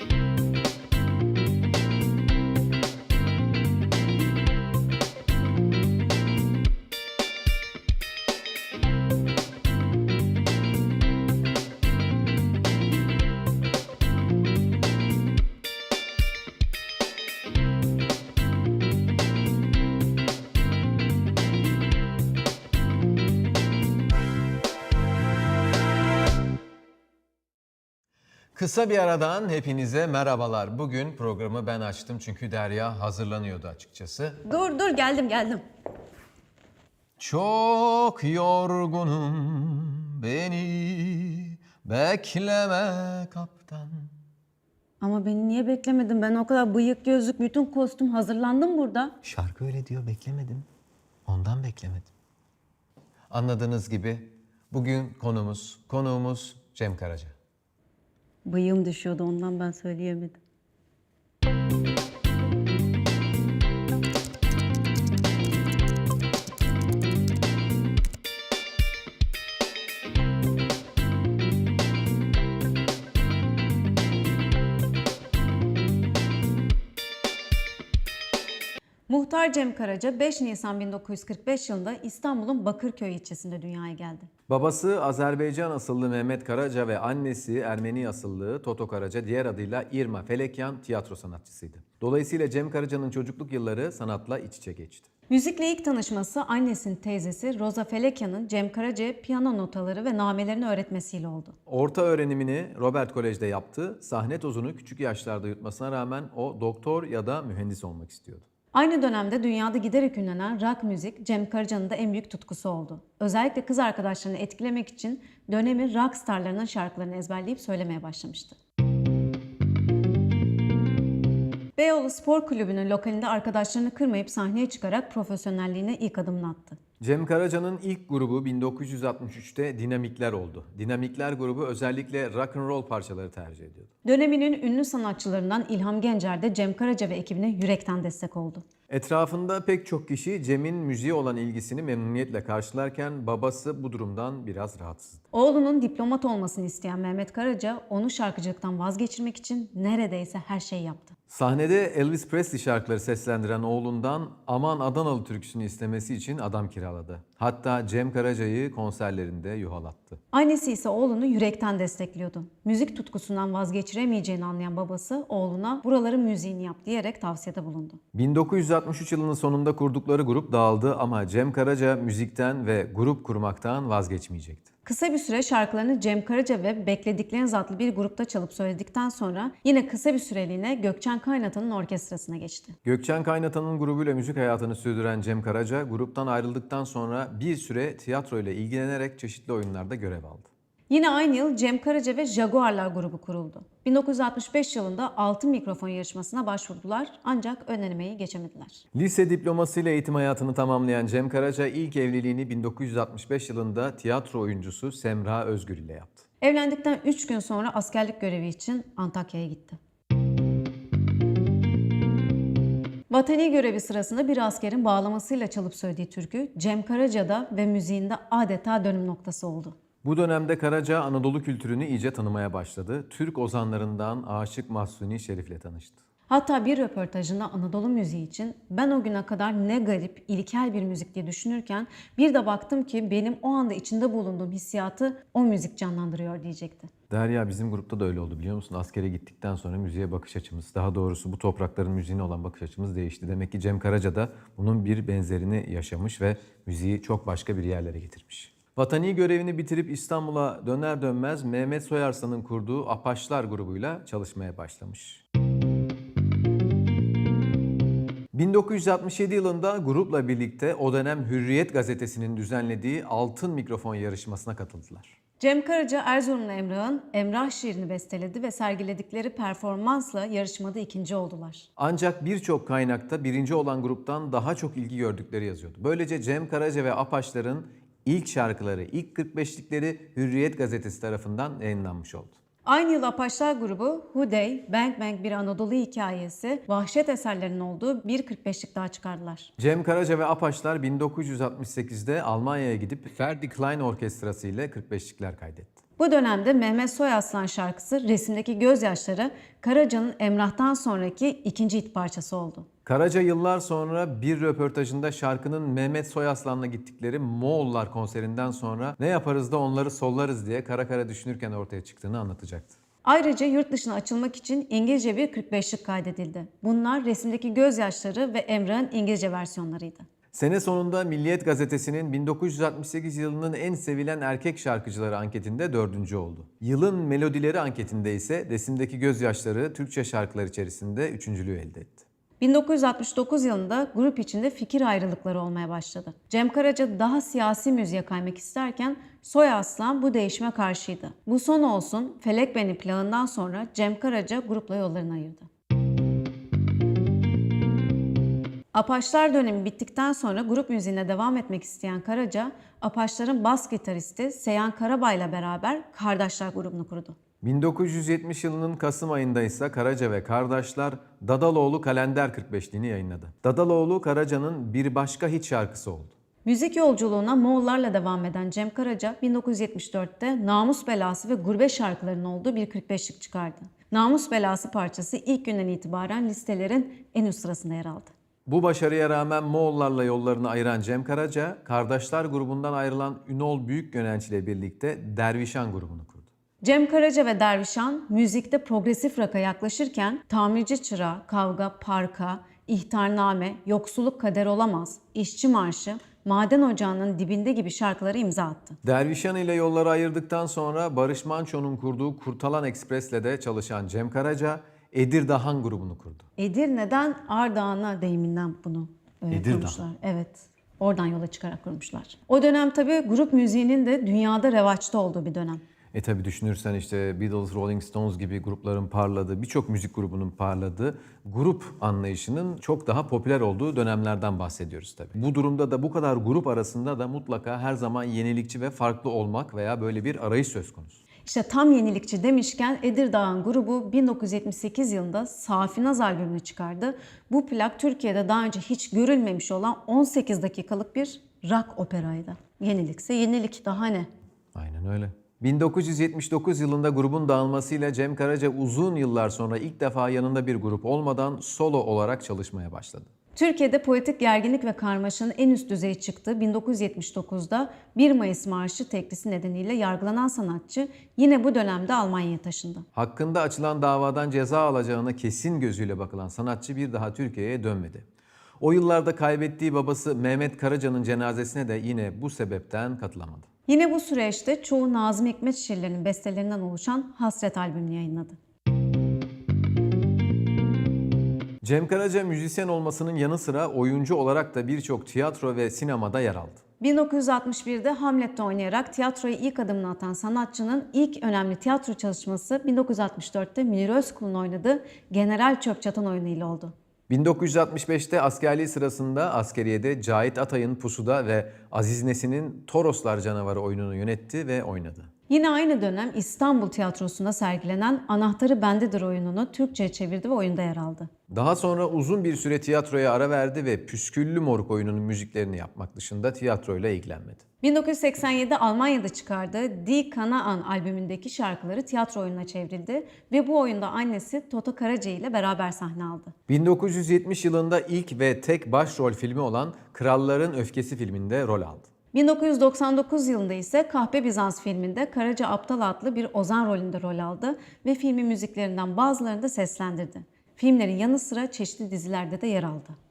you Kısa bir aradan hepinize merhabalar. Bugün programı ben açtım çünkü Derya hazırlanıyordu açıkçası. Dur dur geldim geldim. Çok yorgunum beni bekleme kaptan. Ama beni niye beklemedin? Ben o kadar bıyık gözlük bütün kostüm hazırlandım burada. Şarkı öyle diyor beklemedim. Ondan beklemedim. Anladığınız gibi bugün konumuz, konuğumuz Cem Karaca. Bıyığım düşüyordu ondan ben söyleyemedim. Muhtar Cem Karaca 5 Nisan 1945 yılında İstanbul'un Bakırköy ilçesinde dünyaya geldi. Babası Azerbaycan asıllı Mehmet Karaca ve annesi Ermeni asıllı Toto Karaca diğer adıyla Irma Felekyan tiyatro sanatçısıydı. Dolayısıyla Cem Karaca'nın çocukluk yılları sanatla iç içe geçti. Müzikle ilk tanışması annesinin teyzesi Rosa Felekyan'ın Cem Karaca'ya piyano notaları ve namelerini öğretmesiyle oldu. Orta öğrenimini Robert Kolej'de yaptı. Sahne tozunu küçük yaşlarda yutmasına rağmen o doktor ya da mühendis olmak istiyordu. Aynı dönemde dünyada giderek ünlenen rock müzik Cem Karaca'nın da en büyük tutkusu oldu. Özellikle kız arkadaşlarını etkilemek için dönemin rock starlarının şarkılarını ezberleyip söylemeye başlamıştı. Beyoğlu Spor Kulübü'nün lokalinde arkadaşlarını kırmayıp sahneye çıkarak profesyonelliğine ilk adımını attı. Cem Karaca'nın ilk grubu 1963'te Dinamikler oldu. Dinamikler grubu özellikle rock and roll parçaları tercih ediyordu. Döneminin ünlü sanatçılarından İlham Gencer de Cem Karaca ve ekibine yürekten destek oldu. Etrafında pek çok kişi Cem'in müziğe olan ilgisini memnuniyetle karşılarken babası bu durumdan biraz rahatsızdı. Oğlunun diplomat olmasını isteyen Mehmet Karaca onu şarkıcılıktan vazgeçirmek için neredeyse her şeyi yaptı. Sahnede Elvis Presley şarkıları seslendiren oğlundan Aman Adanalı türküsünü istemesi için adam kiraladı. Hatta Cem Karaca'yı konserlerinde yuhalattı. Annesi ise oğlunu yürekten destekliyordu. Müzik tutkusundan vazgeçiremeyeceğini anlayan babası oğluna buraların müziğini yap diyerek tavsiyede bulundu. 1963 yılının sonunda kurdukları grup dağıldı ama Cem Karaca müzikten ve grup kurmaktan vazgeçmeyecekti. Kısa bir süre şarkılarını Cem Karaca ve Bekledikleriniz adlı bir grupta çalıp söyledikten sonra yine kısa bir süreliğine Gökçen Kaynatan'ın orkestrasına geçti. Gökçen Kaynatan'ın grubuyla müzik hayatını sürdüren Cem Karaca gruptan ayrıldıktan sonra bir süre tiyatro ile ilgilenerek çeşitli oyunlarda görev aldı. Yine aynı yıl Cem Karaca ve Jaguarlar grubu kuruldu. 1965 yılında altın mikrofon yarışmasına başvurdular ancak ön elemeyi geçemediler. Lise diplomasıyla eğitim hayatını tamamlayan Cem Karaca ilk evliliğini 1965 yılında tiyatro oyuncusu Semra Özgür ile yaptı. Evlendikten 3 gün sonra askerlik görevi için Antakya'ya gitti. Vatani görevi sırasında bir askerin bağlamasıyla çalıp söylediği türkü Cem Karaca'da ve müziğinde adeta dönüm noktası oldu. Bu dönemde Karaca Anadolu kültürünü iyice tanımaya başladı. Türk ozanlarından Aşık Mahsuni Şerif'le tanıştı. Hatta bir röportajında Anadolu müziği için ben o güne kadar ne garip, ilkel bir müzik diye düşünürken bir de baktım ki benim o anda içinde bulunduğum hissiyatı o müzik canlandırıyor diyecekti. Derya bizim grupta da öyle oldu biliyor musun? Askere gittikten sonra müziğe bakış açımız, daha doğrusu bu toprakların müziğine olan bakış açımız değişti. Demek ki Cem Karaca da bunun bir benzerini yaşamış ve müziği çok başka bir yerlere getirmiş. Vatani görevini bitirip İstanbul'a döner dönmez Mehmet Soyarsan'ın kurduğu Apaçlar grubuyla çalışmaya başlamış. 1967 yılında grupla birlikte o dönem Hürriyet gazetesinin düzenlediği Altın Mikrofon yarışmasına katıldılar. Cem Karaca Erzurumlu Emrah'ın Emrah şiirini besteledi ve sergiledikleri performansla yarışmada ikinci oldular. Ancak birçok kaynakta birinci olan gruptan daha çok ilgi gördükleri yazıyordu. Böylece Cem Karaca ve Apaçlar'ın ilk şarkıları, ilk 45'likleri Hürriyet gazetesi tarafından yayınlanmış oldu. Aynı yıl Apaçlar grubu Hudey, Bang Bang bir Anadolu hikayesi, vahşet eserlerinin olduğu bir 45'lik daha çıkardılar. Cem Karaca ve Apaçlar 1968'de Almanya'ya gidip Ferdi Klein Orkestrası ile 45'likler kaydetti. Bu dönemde Mehmet Soyaslan şarkısı Resimdeki Gözyaşları Karaca'nın Emrah'tan sonraki ikinci hit parçası oldu. Karaca yıllar sonra bir röportajında şarkının Mehmet Soyaslan'la gittikleri Moğollar konserinden sonra ne yaparız da onları sollarız diye kara kara düşünürken ortaya çıktığını anlatacaktı. Ayrıca yurt dışına açılmak için İngilizce bir 45'lik kaydedildi. Bunlar resimdeki gözyaşları ve Emrah'ın İngilizce versiyonlarıydı. Sene sonunda Milliyet Gazetesi'nin 1968 yılının en sevilen erkek şarkıcıları anketinde dördüncü oldu. Yılın melodileri anketinde ise Resimdeki Gözyaşları Türkçe şarkılar içerisinde üçüncülüğü elde etti. 1969 yılında grup içinde fikir ayrılıkları olmaya başladı. Cem Karaca daha siyasi müziğe kaymak isterken Soy Aslan bu değişime karşıydı. Bu son olsun Felek Beni plağından sonra Cem Karaca grupla yollarını ayırdı. Apaçlar dönemi bittikten sonra grup müziğine devam etmek isteyen Karaca, Apaçların bas gitaristi Seyhan Karabay'la beraber Kardeşler grubunu kurdu. 1970 yılının Kasım ayında ise Karaca ve kardeşler Dadaloğlu Kalender 45'liğini yayınladı. Dadaloğlu Karaca'nın bir başka hit şarkısı oldu. Müzik yolculuğuna Moğollarla devam eden Cem Karaca 1974'te Namus Belası ve Gurbet şarkılarının olduğu bir 45'lik çıkardı. Namus Belası parçası ilk günden itibaren listelerin en üst sırasında yer aldı. Bu başarıya rağmen Moğollarla yollarını ayıran Cem Karaca, Kardeşler grubundan ayrılan Ünol Büyükgönenç ile birlikte Dervişan grubunu. Cem Karaca ve Dervişan müzikte progresif rock'a yaklaşırken Tamirci Çırağı, Kavga, Parka, İhtarname, Yoksulluk Kader Olamaz, İşçi Marşı, Maden Ocağı'nın dibinde gibi şarkıları imza attı. Dervişan ile yolları ayırdıktan sonra Barış Manço'nun kurduğu Kurtalan Ekspres'le de çalışan Cem Karaca, Edirdahan grubunu kurdu. Edirne'den Ardahan'a deyiminden bunu e, Edirdan. kurmuşlar. Evet. Oradan yola çıkarak kurmuşlar. O dönem tabii grup müziğinin de dünyada revaçta olduğu bir dönem. E tabi düşünürsen işte Beatles, Rolling Stones gibi grupların parladığı, birçok müzik grubunun parladığı grup anlayışının çok daha popüler olduğu dönemlerden bahsediyoruz tabi. Bu durumda da bu kadar grup arasında da mutlaka her zaman yenilikçi ve farklı olmak veya böyle bir arayış söz konusu. İşte tam yenilikçi demişken Edirdağ'ın grubu 1978 yılında Safinaz albümünü çıkardı. Bu plak Türkiye'de daha önce hiç görülmemiş olan 18 dakikalık bir rock operaydı. Yenilikse yenilik daha ne? Aynen öyle. 1979 yılında grubun dağılmasıyla Cem Karaca uzun yıllar sonra ilk defa yanında bir grup olmadan solo olarak çalışmaya başladı. Türkiye'de politik gerginlik ve karmaşanın en üst düzeye çıktığı 1979'da 1 Mayıs Marşı teklisi nedeniyle yargılanan sanatçı yine bu dönemde Almanya'ya taşındı. Hakkında açılan davadan ceza alacağına kesin gözüyle bakılan sanatçı bir daha Türkiye'ye dönmedi. O yıllarda kaybettiği babası Mehmet Karaca'nın cenazesine de yine bu sebepten katılamadı. Yine bu süreçte çoğu Nazım Hikmet şiirlerinin bestelerinden oluşan Hasret albümünü yayınladı. Cem Karaca müzisyen olmasının yanı sıra oyuncu olarak da birçok tiyatro ve sinemada yer aldı. 1961'de Hamlet'te oynayarak tiyatroya ilk adımını atan sanatçının ilk önemli tiyatro çalışması 1964'te Münir Özkul'un oynadığı General Çöpçatan oyunuyla oldu. 1965'te askerliği sırasında askeriyede Cahit Atay'ın Pusuda ve Aziz Nesin'in Toroslar Canavarı oyununu yönetti ve oynadı. Yine aynı dönem İstanbul Tiyatrosu'nda sergilenen Anahtarı Bendedir oyununu Türkçe'ye çevirdi ve oyunda yer aldı. Daha sonra uzun bir süre tiyatroya ara verdi ve Püsküllü Moruk oyununun müziklerini yapmak dışında tiyatroyla ilgilenmedi. 1987'de Almanya'da çıkardığı Die Kanaan albümündeki şarkıları tiyatro oyununa çevrildi ve bu oyunda annesi Toto Karaca ile beraber sahne aldı. 1970 yılında ilk ve tek başrol filmi olan Kralların Öfkesi filminde rol aldı. 1999 yılında ise Kahpe Bizans filminde Karaca Aptal adlı bir ozan rolünde rol aldı ve filmin müziklerinden bazılarını da seslendirdi. Filmlerin yanı sıra çeşitli dizilerde de yer aldı.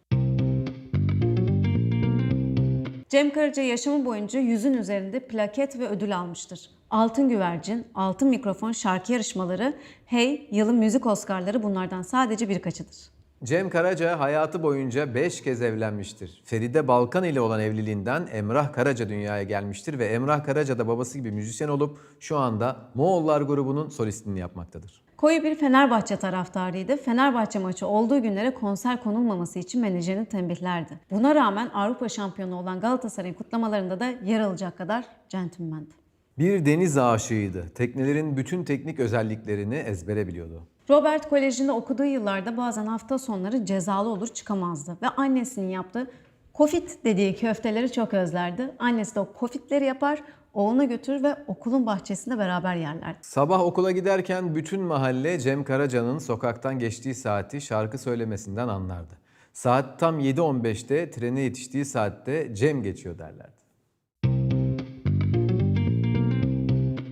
Cem Karaca yaşamı boyunca yüzün üzerinde plaket ve ödül almıştır. Altın Güvercin, Altın Mikrofon şarkı yarışmaları, Hey, yılın müzik Oscar'ları bunlardan sadece birkaçıdır. Cem Karaca hayatı boyunca 5 kez evlenmiştir. Feride Balkan ile olan evliliğinden Emrah Karaca dünyaya gelmiştir ve Emrah Karaca da babası gibi müzisyen olup şu anda Moğollar grubunun solistliğini yapmaktadır. Koyu bir Fenerbahçe taraftarıydı. Fenerbahçe maçı olduğu günlere konser konulmaması için menajerini tembihlerdi. Buna rağmen Avrupa şampiyonu olan Galatasaray'ın kutlamalarında da yer alacak kadar centilmendi. Bir deniz aşığıydı. Teknelerin bütün teknik özelliklerini ezbere biliyordu. Robert Koleji'nde okuduğu yıllarda bazen hafta sonları cezalı olur çıkamazdı ve annesinin yaptığı kofit dediği köfteleri çok özlerdi. Annesi de o kofitleri yapar, oğluna götürür ve okulun bahçesinde beraber yerlerdi. Sabah okula giderken bütün mahalle Cem Karaca'nın sokaktan geçtiği saati şarkı söylemesinden anlardı. Saat tam 7.15'te trene yetiştiği saatte Cem geçiyor derlerdi.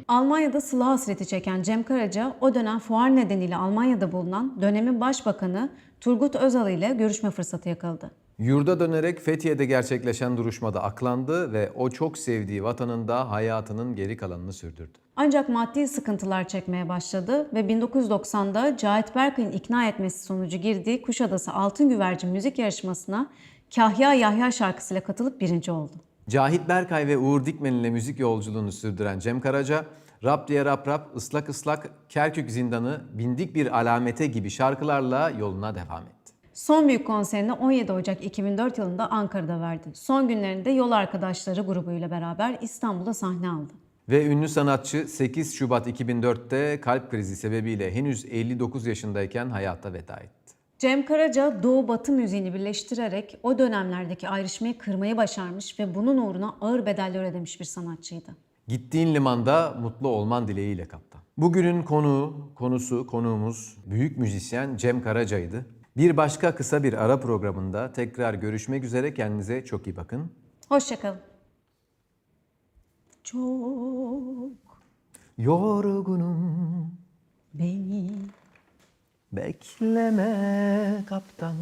Almanya'da sıla hasreti çeken Cem Karaca o dönem fuar nedeniyle Almanya'da bulunan dönemin başbakanı Turgut Özal ile görüşme fırsatı yakaladı. Yurda dönerek Fethiye'de gerçekleşen duruşmada aklandı ve o çok sevdiği vatanında hayatının geri kalanını sürdürdü. Ancak maddi sıkıntılar çekmeye başladı ve 1990'da Cahit Berkay'ın ikna etmesi sonucu girdiği Kuşadası Altın Güvercin müzik yarışmasına Kahya Yahya şarkısıyla katılıp birinci oldu. Cahit Berkay ve Uğur Dikmen ile müzik yolculuğunu sürdüren Cem Karaca, Rap diye rap rap, ıslak ıslak, Kerkük Zindanı, Bindik Bir Alamete gibi şarkılarla yoluna devam etti. Son büyük konserini 17 Ocak 2004 yılında Ankara'da verdi. Son günlerinde Yol Arkadaşları grubuyla beraber İstanbul'da sahne aldı. Ve ünlü sanatçı 8 Şubat 2004'te kalp krizi sebebiyle henüz 59 yaşındayken hayata veda etti. Cem Karaca Doğu Batı müziğini birleştirerek o dönemlerdeki ayrışmayı kırmayı başarmış ve bunun uğruna ağır bedeller ödemiş bir sanatçıydı. Gittiğin limanda mutlu olman dileğiyle kaptan. Bugünün konuğu, konusu, konuğumuz büyük müzisyen Cem Karaca'ydı. Bir başka kısa bir ara programında tekrar görüşmek üzere kendinize çok iyi bakın. Hoşçakalın. Çok Yorgunum, beni bekleme kaptan.